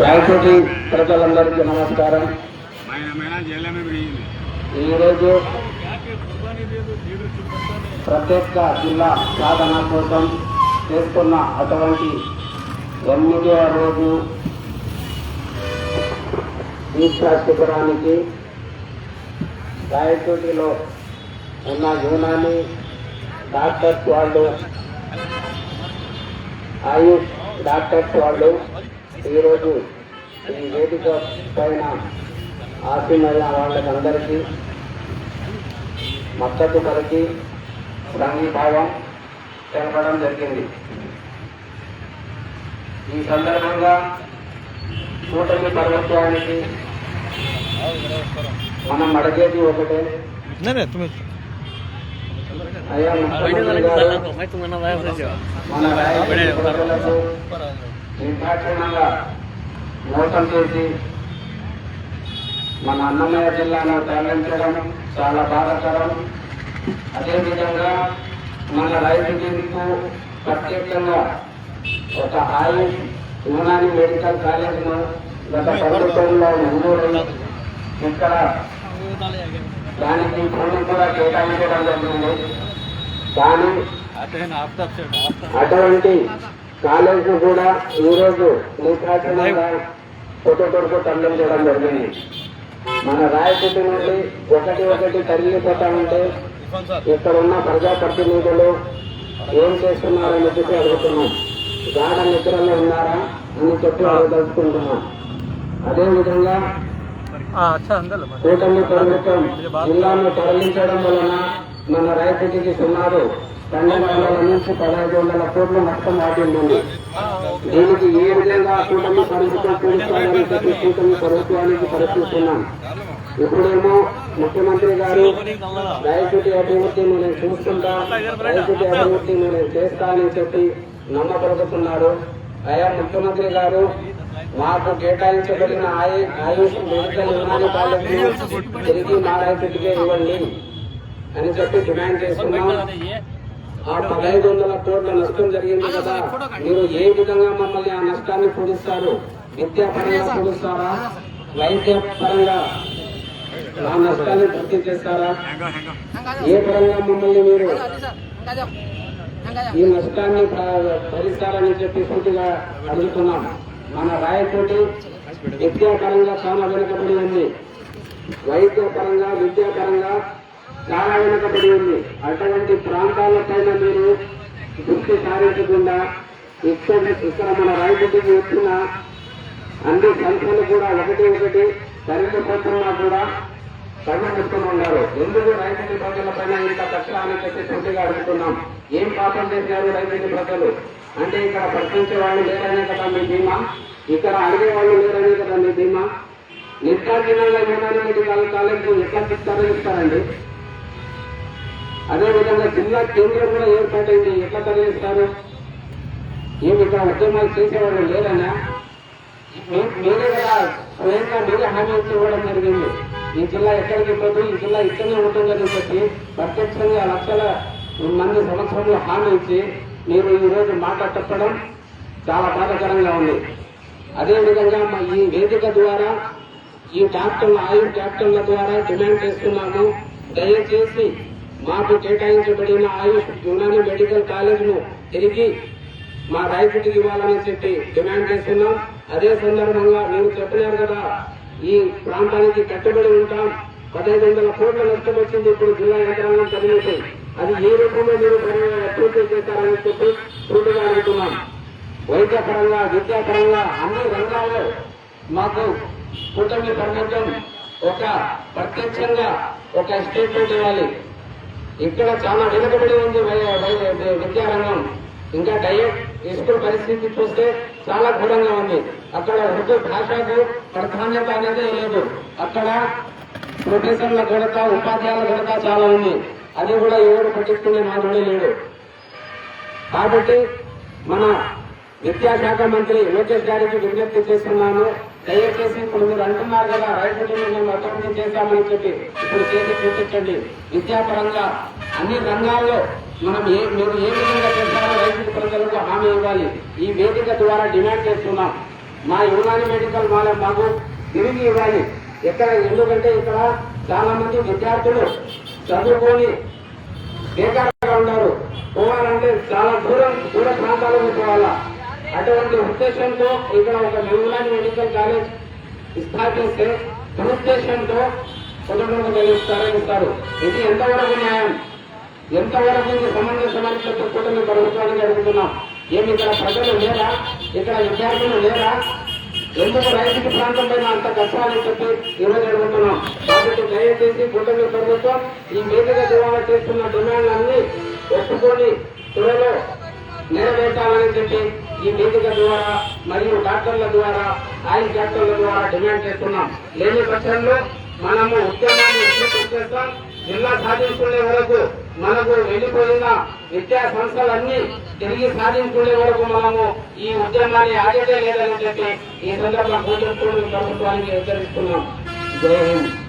రాయచోటి ప్రజలందరికీ నమస్కారం. ఈరోజు ప్రత్యేక జిల్లా సాధన కోసం చేస్తున్న అటువంటి ఎనిమిదవ రోజు దీక్షా శిబిరానికి రాయచోటిలో ఉన్న యూనాని డాక్టర్స్ వాళ్ళు ఆయుష్ డాక్టర్స్ వాళ్ళు ఈరోజు ఈ వేదిక పైన ఆశీమైన వాళ్ళకందరికీ మద్దతు కలిగి సంఘీభావం తెలపడం జరిగింది. ఈ సందర్భంగా కూటమి పర్వత్యానికి మనం అడిగేది ఒకటే. అయ్యా ముఖ్యమంత్రి గారు మన రాయలసీమ నిర్దాక్షిణ్యంగా మోసం చేసి మన అన్నమయ్య జిల్లాను తరలించడం చాలా బాధాకరం. అదేవిధంగా మన రైతులకు ప్రత్యేకంగా ఒక ఆయుష్ యునాని మెడికల్ కాలేజీను గత ప్రభుత్వంలో మంజూరు ఇక్కడ దానికి భూమి కూడా కేటాయించడం జరిగింది. కానీ అటువంటి కాలేజ్ కూడా ఈరోజు రోజు ఫోటో కొడుకు తల్లం చేయడం జరిగింది. మన రాయకుటి నుండి ఒకటి ఒకటి తరిగిపోతా ఉంటే ఇక్కడ ఉన్న ప్రజాప్రతినిధులు ఏం చేస్తున్నారని చెప్పి అడుగుతున్నాం. గాఢ నిద్రలో ఉన్నారా అని చెప్పి అడగదలుచుకుంటున్నాం. అదేవిధంగా కూటమి ప్రభుత్వం జిల్లాను తరలించడం వలన మన రాయపూటికి సున్నారు పన్నెండు వందల నుంచి పదహైదు వందల కోట్ల నష్టం వాటిల్లింది దీనికి ఏ విధంగా కూటమి పరిస్థితులు కూడుస్తారని ప్రతి కూటమి ప్రభుత్వానికి ప్రశ్నిస్తున్నాం ఇప్పుడేమో ముఖ్యమంత్రి గారు రైతుకి అభివృద్ధిని నేను చూస్తుంటా రైతుకి అభివృద్ధిని నేను చేస్తా అని చెప్పి నమ్మకలుగుతున్నారు అయా ముఖ్యమంత్రి గారు మాకు కేటాయించబడిన ఆయు- ఆయుష్ మెడికల్ యునాని కాలేజీ తిరిగి మా రైతుకే ఇవ్వండి అని చెప్పి డిమాండ్ చేస్తున్నాం. ఆ పదహైదు వందల కోట్ల నష్టం జరిగింది కదా. మీరు ఏ విధంగా మమ్మల్ని ఆ నష్టాన్ని పూజిస్తారు విద్యాపరంగా పూజిస్తారా వైద్య పరంగా ఆ నష్టాన్ని భర్తీ చేస్తారా? ఏ పరంగా మమ్మల్ని మీరు ఈ నష్టాన్ని భరిస్తారని చెప్పి సూటిగా అడుగుతున్నాం. మన రాయకోటి విద్యాపరంగా చాలా వెనుకబడి ఉంది. వైద్య పరంగా విద్యాపరంగా చాలా వెనుకబడి ఉంది. అటువంటి ప్రాంతాలపైన మీరు దృష్టి సారించకుండా ఇక్కడ ఇక్కడ మన రాయకోటికి వచ్చిన అన్ని సంఖ్యలు కూడా ఒకటి ఒకటి సరిపోతున్నా కూడా తగ్గిస్తూ ఉన్నారు ఎందుకు రైతుల ప్రజలపైన ఇంత కష్ట అని చెప్పి పూర్తిగా అడుగుతున్నాం? ఏం పాపం చేశారు రైతుల ప్రజలు? అంటే ఇక్కడ ప్రశ్నించే వాళ్ళు లేరనే కదా మీ ధీమా ఇక్కడ అడిగే వాళ్ళు లేరనే కదా మీ ధీమా నిర్దాక్షిణంగా యూనాని కాలేజ్ ఎట్లా ఇస్తారో ఇస్తారండి అదేవిధంగా జిల్లా కేంద్రం కూడా ఏర్పాటైంది ఎట్లా తరలిస్తారు ఏమి ఇక్కడ ఉద్యమాలు చేసేవాళ్ళు లేరనా మీరే కదా స్వయంగా మీరే హామీ ఇవ్వడం జరిగింది. ఈ జిల్లా ఎక్కడికి పోదు ఈ జిల్లా ఇక్కడనే ఉంటుందని చెప్పి ప్రత్యక్షంగా లక్షల మంది సంవత్సరంలో హామీ ఇచ్చి మీరు ఈ రోజు చాలా బాధాకరంగా ఉంది. అదేవిధంగా మా ఈ వేదిక ద్వారా ఈ డాక్టర్ల ఆయుర్ ట్రాక్టర్ల ద్వారా డిమాండ్ చేస్తున్నాము. దయచేసి మాకు కేటాయించబడిన ఆయుష్ యునాని మెడికల్ కాలేజ్ను తిరిగి మా రైతుకి ఇవ్వాలని చెప్పి డిమాండ్ చేస్తున్నాం. అదే సందర్భంగా మీరు చెప్పలేరు కదా ఈ ప్రాంతానికి కట్టుబడి ఉంటాం. పదహైదు వందల కోట్ల నష్టం వచ్చింది ఇప్పుడు జిల్లా యంత్రాంగం తగిలింది అది ఏ రూపంలో మీరు పూర్తి చేస్తారని చెప్పి పూర్తిగా అడుగుతున్నాం. వైద్య పరంగా విద్యాపరంగా అన్ని రంగాల్లో మాకు కూటమి ప్రభుత్వం ఒక ప్రత్యక్షంగా ఒక స్టేట్మెంట్ ఇవ్వాలి. ఇక్కడ చాలా వెనుకబడి ఉంది విద్యారంగం. ఇంకా డైరెక్ట్ స్కూల్ పరిస్థితి చూస్తే చాలా ఘోరంగా ఉంది. అక్కడ ఉర్దూ భాషకు ప్రాధాన్యత అనేది లేదు. అక్కడ ప్రొఫెసర్ల కొరత ఉపాధ్యాయుల కొరత చాలా ఉంది. అది కూడా ఎవరు పట్టించుకునే మాత్రమే లేడు కాబట్టి మన విద్యాశాఖ మంత్రి లోకేష్ గారికి విజ్ఞప్తి చేస్తున్నాను. దయచేసి ఇప్పుడు మీరు అంటున్నారు కదా రైతులు మేము అభివృద్ధి చేశామని చెప్పి ఇప్పుడు చేసి చూపించండి. విద్యాపరంగా అన్ని రంగాల్లో మనం ఏ మీరు ఏ విధంగా చేస్తారో రైతు ప్రజలకు హామీ ఇవ్వాలి. ఈ వేదిక ద్వారా డిమాండ్ చేస్తున్నాం. మా యువనాని మెడికల్ వాళ్ళ మాకు తిరిగి ఇవ్వాలి. ఎక్కడ ఎందుకంటే ఇక్కడ చాలా మంది విద్యార్థులు చదువుకొని బేకారుగా ఉన్నారు. పోవాలంటే చాలా దూరం దూర ప్రాంతాలకు పోవాలా? అటువంటి ఉద్దేశంతో ఇక్కడ ఒక న్యూలాండ్ మెడికల్ కాలేజ్ స్థాపిస్తే దురుద్దేశంతో కుటుంబంలో తరలిస్తారు ఇది ఎంతవరకు న్యాయం? ఎంతవరకు ఇది సమంజసమని చెప్పి కూటమి ప్రభుత్వానికి అడుగుతున్నాం ఏమి ఇక్కడ ప్రజలు లేరా? ఇక్కడ విద్యార్థులు లేరా? ఎందుకు రైతు ప్రాంతం పైన అంత కష్టాలని చెప్పి ఈరోజు అడుగుతున్నాం కాబట్టి దయచేసి కూటమి ప్రభుత్వం ఈ మీదుగా దివాలా చేస్తున్న డిమాండ్లన్నీ ఒప్పుకొని త్వరలో నెరవేర్చాలని చెప్పి ఈ వేదిక ద్వారా మరియు డాక్టర్ల ద్వారా ఆయిల్ డాక్టర్ల ద్వారా డిమాండ్ చేస్తున్నాం. లేని పక్షంలో మనము ఉద్యమాన్ని చేస్తాం జిల్లా సాధించుకునే వరకు మనకు వెళ్ళిపోయిన విద్యా సంస్థలన్నీ తిరిగి సాధించుకునే వరకు మనము ఈ ఉద్యమాన్ని ఆగటే లేదని చెప్పి ఈ సందర్భంగా ప్రభుత్వానికి హెచ్చరిస్తున్నాం. జై హింద్.